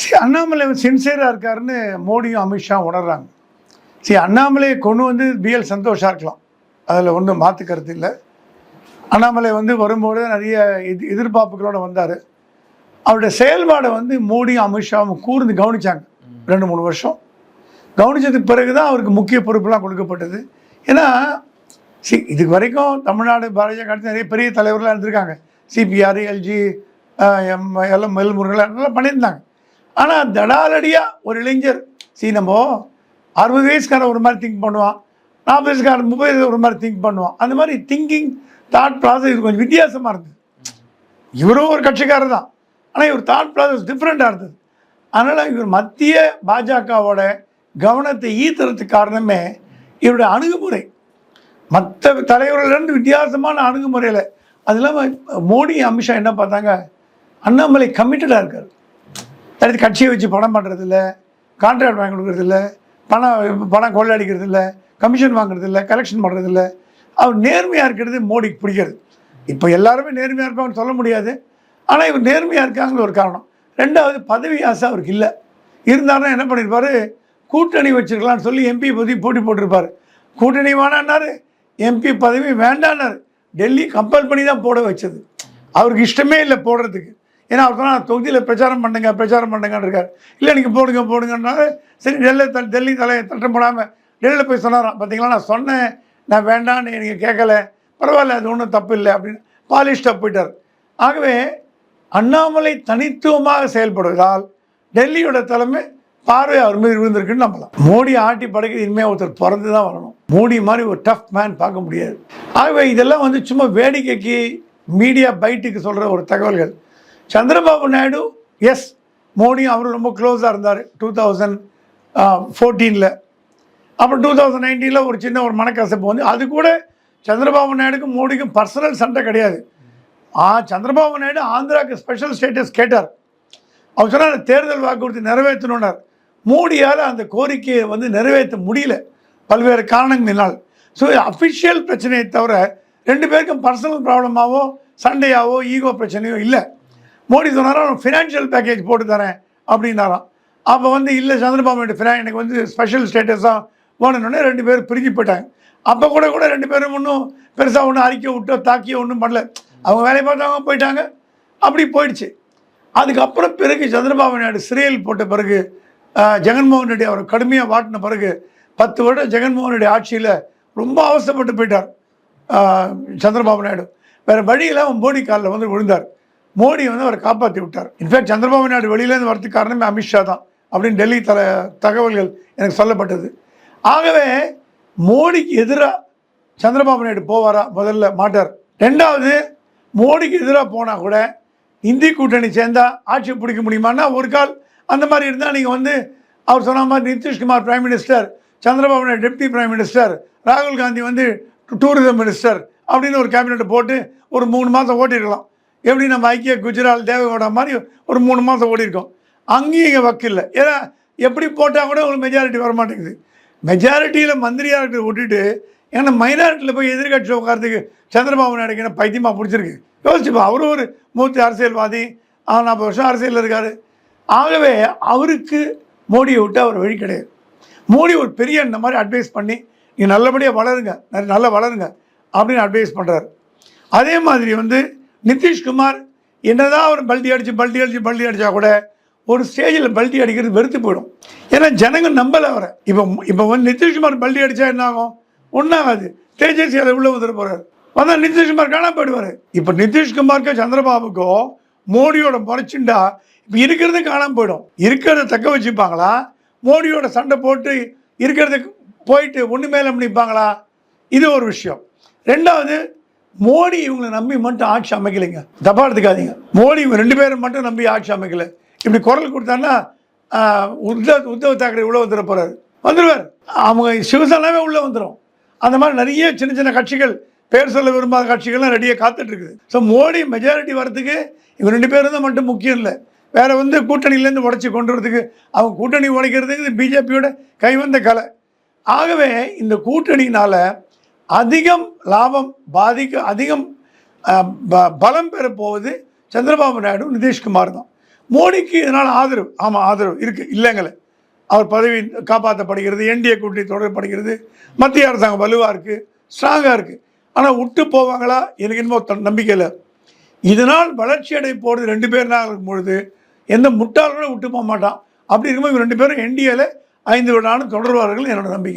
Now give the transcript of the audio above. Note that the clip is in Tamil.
சரி அண்ணாமலை சின்சியராக இருக்காருன்னு மோடியும் அமித்ஷா உணர்றாங்க. சரி அண்ணாமலையை கொண்டு வந்து பிஎல் சந்தோஷா இருக்கலாம். அதில் ஒன்றும் மாற்றுக்கிறது இல்லை. அண்ணாமலை வந்து வரும்போது நிறைய எதி எதிர்பார்ப்புகளோடு வந்தார். அவருடைய செயல்பாடை வந்து மோடியும் அமித்ஷாவும் கூர்ந்து கவனிச்சாங்க. ரெண்டு மூணு வருஷம். கவனித்ததுக்கு பிறகு தான் அவருக்கு முக்கிய பொறுப்புலாம் கொடுக்கப்பட்டது. ஏன்னா சி இதுக்கு வரைக்கும் தமிழ்நாடு பாரதிய கட்சி நிறைய பெரிய தலைவர்களாக இருந்திருக்காங்க. சிபிஆர் எல்ஜி எம் எல்லாம் எல் முருகன் எல்லாம் பண்ணியிருந்தாங்க. ஆனால் தடாலடியாக ஒரு இளைஞர். சி நம்ம அறுபது வயசுக்காரன் ஒரு மாதிரி திங்க் பண்ணுவான். நாற்பது வயசுக்காரன் முப்பது வயசு ஒரு மாதிரி திங்க் பண்ணுவான். அந்த மாதிரி திங்கிங் தாட் ப்ராசஸ் இது கொஞ்சம் வித்தியாசமாக இருந்தது. இவரும் ஒரு கட்சிக்காரர் தான். ஆனால் இவர் தாட் ப்ராசஸ் டிஃப்ரெண்ட்டாக இருந்தது. அதனால் இவர் மத்திய பாஜகவோட கவனத்தை ஈர்த்துறதுக்கு காரணமே இவருடைய அணுகுமுறை. மற்ற தலைவர்களிருந்து வித்தியாசமான அணுகுமுறையில். அது இல்லாமல் மோடி அமித்ஷா என்ன பார்த்தாங்க? அண்ணாமலை கமிட்டடாக இருக்கார். அடுத்து கட்சியை வச்சு பணம் பண்ணுறது இல்லை கான்ட்ராக்ட் வாங்கி கொடுக்குறது இல்லை பணம் பணம் கொள்ளையடிக்கிறது இல்லை கமிஷன் வாங்குறது இல்லை கலெக்ஷன் பண்ணுறது இல்லை அவர் நேர்மையாக இருக்கிறது மோடிக்கு பிடிக்கிறது இப்போ எல்லாருமே நேர்மையாக இருப்பாங்கன்னு சொல்ல முடியாது. ஆனால் இவர் நேர்மையாக இருக்காங்கிற ஒரு காரணம். ரெண்டாவது பதவி ஆசை அவருக்கு இல்லை. இருந்தாலும் என்ன பண்ணியிருப்பாரு கூட்டணி வச்சிருக்கலாம்னு சொல்லி எம்பி பதவி போட்டி போட்டிருப்பார். கூட்டணி வேணான்னாரு. எம்பி பதவி வேண்டான்னாரு. டெல்லி கம்பல் பண்ணி தான் போட வச்சது. அவருக்கு இஷ்டமே இல்லை போடுறதுக்கு. ஏன்னா அவர் சொன்னா தொகுதியில் பிரச்சாரம் பண்ணுங்க பிரச்சாரம் பண்ணுங்கன்னு இருக்கார். இல்லை நீங்கள் போடுங்க போடுங்கன்னாரு. சரி டெல்லி த டெல்லி தலையை தட்டம் போடாமல் டெல்லியில் போய் சொன்னாராம். பார்த்தீங்களா நான் சொன்னேன். நான் வேண்டான்னு நீங்கள் கேட்கல பரவாயில்ல அது ஒன்றும் தப்பு இல்லை அப்படின்னு பாலிஷ்டாக போயிட்டார். ஆகவே அண்ணாமலை தனித்துவமாக செயல்படுவதால் டெல்லியோட தலைமை பார்வை அவர் மீது விழுந்திருக்குன்னு நம்பலாம். மோடி ஆட்டி படைக்கிறது இனிமேல் ஒருத்தர் பிறந்து தான் வரணும். மோடி மாதிரி ஒரு டஃப் மேன் பார்க்க முடியாது. ஆகவே இதெல்லாம் வந்து சும்மா வேடிக்கைக்கு மீடியா பைட்டுக்கு சொல்கிற ஒரு தகவல்கள். சந்திரபாபு நாயுடு எஸ் மோடியும் அவரும் ரொம்ப க்ளோஸாக இருந்தார். டூ தௌசண்ட் ஃபோர்டீனில் அப்புறம் டூ தௌசண்ட் நைன்டீனில் ஒரு சின்ன ஒரு மனக்கசப்பு வந்து அது கூட சந்திரபாபு நாயுடுக்கும் மோடிக்கும் பர்சனல் சண்டை கிடையாது. ஆ சந்திரபாபு நாயுடு ஆந்திராவுக்கு ஸ்பெஷல் ஸ்டேட்டஸ் கேட்டார். அவர் சொன்னார் தேர்தல் வாக்குறுதி நிறைவேற்றணுன்னார் மோடியால் அந்த கோரிக்கையை வந்து நிறைவேற்ற முடியல பல்வேறு காரணங்களினால். ஸோ அஃபிஷியல் பிரச்சனையை தவிர ரெண்டு பேருக்கும் பர்சனல் ப்ராப்ளமாவோ சண்டையாவோ ஈகோ பிரச்சனையோ இல்லை. மோடி சொன்னாரா ஃபினான்ஷியல் பேக்கேஜ் போட்டு தரேன் அப்படின்னாராம். அப்போ வந்து இல்லை சந்திரபாபு நாயுடு ஃபினா எனக்கு வந்து ஸ்பெஷல் ஸ்டேட்டஸாக வேணும்னே ரெண்டு பேரும் பிரிஞ்சு போயிட்டாங்க. அப்போ கூட கூட ரெண்டு பேரும் ஒன்றும் பெருசாக ஒன்றும் அறிக்கை விட்டோ தாக்கியோ ஒன்றும் பண்ணல. அவங்க வேலையை பார்த்தவங்க போயிட்டாங்க. அப்படி போயிடுச்சு. அதுக்கப்புறம் பிறகு சந்திரபாபு நாயுடு சிறையில் போட்ட பிறகு ஜெகன்மோகன் ரெட்டி அவர் கடுமையாக வாட்டின பிறகு பத்து வருடம் ஜெகன்மோகன் ரெட்டி ஆட்சியில் ரொம்ப அவசரப்பட்டு போயிட்டார் சந்திரபாபு நாயுடு. வேறு வழியில் அவன் மோடி காலில் வந்து விழுந்தார். மோடி வந்து அவரை காப்பாற்றி விட்டார். இன்ஃபேக்ட் சந்திரபாபு நாயுடு வெளியிலேருந்து வரதுக்கு காரணமே அமித்ஷா தான். அப்படின்னு டெல்லி தல தகவல்கள் எனக்கு சொல்லப்பட்டது. ஆகவே மோடிக்கு எதிராக சந்திரபாபு நாயுடு போவாரா? முதல்ல மாட்டார். ரெண்டாவது மோடிக்கு எதிராக போனால் கூட இந்தி கூட்டணி சேர்ந்தா ஆட்சி பிடிக்க முடியுமான்னா ஒரு கால் அந்த மாதிரி இருந்தால் நீங்கள் வந்து அவர் சொன்ன மாதிரி Nitish Kumar prime minister Chandrababu Naidu deputy prime minister ராகுல் காந்தி வந்து டூரிசம் மினிஸ்டர் அப்படின்னு ஒரு கேபினெட்டை போட்டு ஒரு மூணு மாதம் ஓட்டிருக்கலாம். எப்படி நம்ம ஐக்கிய குஜராத் தேவகோடா மாதிரி ஒரு மூணு மாதம் ஓடிருக்கோம் அங்கேயும் இங்கே வக்கில்ல ஏன்னா எப்படி போட்டால் கூட ஒரு மெஜாரிட்டி வர மாட்டேங்குது மெஜாரிட்டியில் மந்திரியாக இருக்கிறத விட்டுட்டு ஏன்னா மைனாரிட்டியில் போய் எதிர்கட்சி உட்காரத்துக்கு சந்திரபாபு நாயுடுக்கு என்ன பைத்தியமாக பிடிச்சிருக்கு. யோசிச்சுப்பா அவரும் ஒரு மூத்த அரசியல்வாதி அவர் நாற்பது வருஷம் அரசியலில் இருக்கார். ஆகவே அவருக்கு மோடியை விட்டு அவர் வழி கிடையாது. மோடி ஒரு பெரிய இந்த மாதிரி அட்வைஸ் பண்ணி நீங்கள் நல்லபடியாக வளருங்க நல்ல- நல்லா வளருங்க அப்படின்னு அட்வைஸ் பண்ணுறாரு அதே மாதிரி வந்து நிதிஷ்குமார் என்னதான் அவர் பல்டி அடித்து பல்டி அடித்து பல்டி அடித்தா கூட ஒரு ஸ்டேஜில் பல்டி அடிக்கிறது வெறுத்து போயிடும். ஏன்னா ஜனங்க நம்பலை அவரை. இப்போ இப்போ வந்து நிதிஷ்குமார் பல்டி அடித்தா என்ன ஆகும் ஒன்றாகாது தேஜஸ்வி அதை உள்ளே வந்துட போகிறார் வந்தால் நிதிஷ்குமார் காணாம போயிடுவார். இப்போ நிதிஷ்குமாருக்கோ சந்திரபாபுக்கோ மோடியோட முறைச்சுண்டா இப்போ இருக்கிறது காணாமல் போயிடும். இருக்கிறத தக்க வச்சுப்பாங்களா? மோடியோட சண்டை போட்டு இருக்கிறதுக்கு போயிட்டு ஒன்று மேலே நிற்பாங்களா இது ஒரு விஷயம். ரெண்டாவது மோடி இவங்களை நம்பி மட்டும் ஆட்சி அமைக்கலைங்க. தப்பா எடுத்துக்காதீங்க. மோடி இவங்க ரெண்டு பேரும் மட்டும் நம்பி ஆட்சி அமைக்கல. இப்படி குரல் கொடுத்தாங்கன்னா ஆஹ், உத்தவ் உத்தவ் தாக்கரே உள்ள வந்துட போறாரு. வந்துடுவார் அவங்க சிவசேனாவே உள்ள வந்துடும் அந்த மாதிரி நிறைய சின்ன சின்ன கட்சிகள் பேர் சொல்ல விரும்பாத கட்சிகள்லாம் ரெடியாக காத்துட்டு இருக்குது. ஸோ மோடி மெஜாரிட்டி வரத்துக்கு இவங்க ரெண்டு பேரும் தான் மட்டும் முக்கியம் இல்லை. வேற வந்து கூட்டணியிலேருந்து உடைச்சி கொண்டு வரதுக்கு அவங்க கூட்டணி உடைக்கிறதுக்கு பிஜேபியோட கைவந்த கலை. ஆகவே இந்த கூட்டணியினால அதிகம் லாபம் பாதிக்க அதிகம் ப- பலம் பெற போவது சந்திரபாபு நாயுடு நிதிஷ்குமார் தான். மோடிக்கு இதனால் ஆதரவு ஆமாம் ஆதரவு இருக்குது இல்லைங்களே. அவர் பதவி காப்பாற்றப்படுகிறது என்டிஏ கூட்டணி தொடரப்படுகிறது மத்திய அரசாங்கம் வலுவாக இருக்குது ஸ்ட்ராங்காக இருக்குது ஆனால் விட்டு போவாங்களா? எனக்கு என்னமோ நம்பிக்கையில் நம்பிக்கை இல்லை. இதனால் வளர்ச்சி அடை போகிறது ரெண்டு பேர் இருக்கும் பொழுது எந்த முட்டாளர்களும் விட்டு போக மாட்டான். அப்படி இருக்கும்போது இவங்க ரெண்டு பேரும் என்டிஏல ஐந்து விடான்னு தொடர்வார்கள் என்னோட நம்பிக்கை.